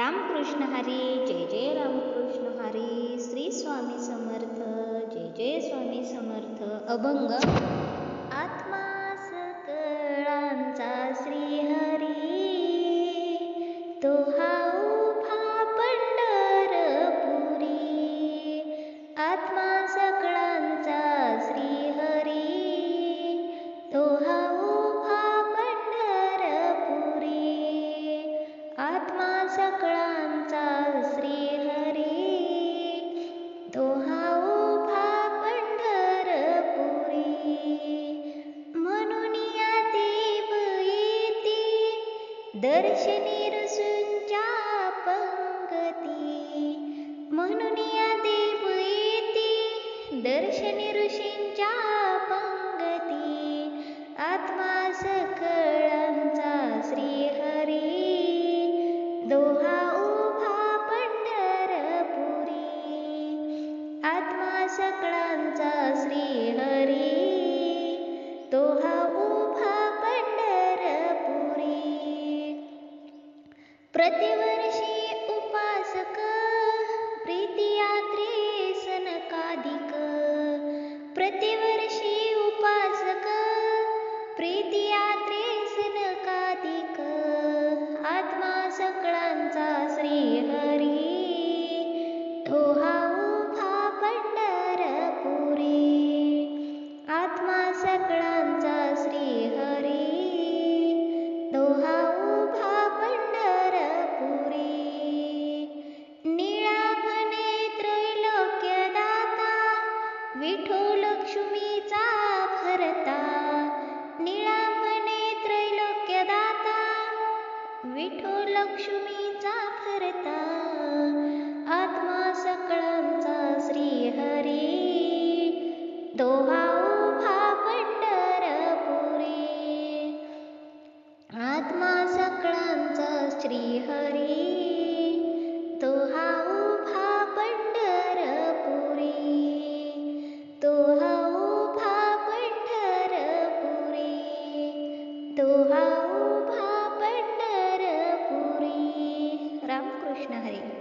रामकृष्ण हरी जय जय रामकृष्ण हरी श्री स्वामी समर्थ जय जय स्वामी समर्थ अभंग. आत्मा सकळांचा श्रीहरी तो हा दर्शनी रसूंच्या पंगती म्हणून या देव येती. दर्शनी ऋषींच्या पंगती ಪ್ರತಿವ विठो लक्ष्मीचा भरता निळामने त्रैलोक्यदाता विठो लक्ष्मीचा भरता आत्मा सकळांचा श्रीहरी दोहा तो तोहा उभा पंढरपुरी. रामकृष्ण हरी.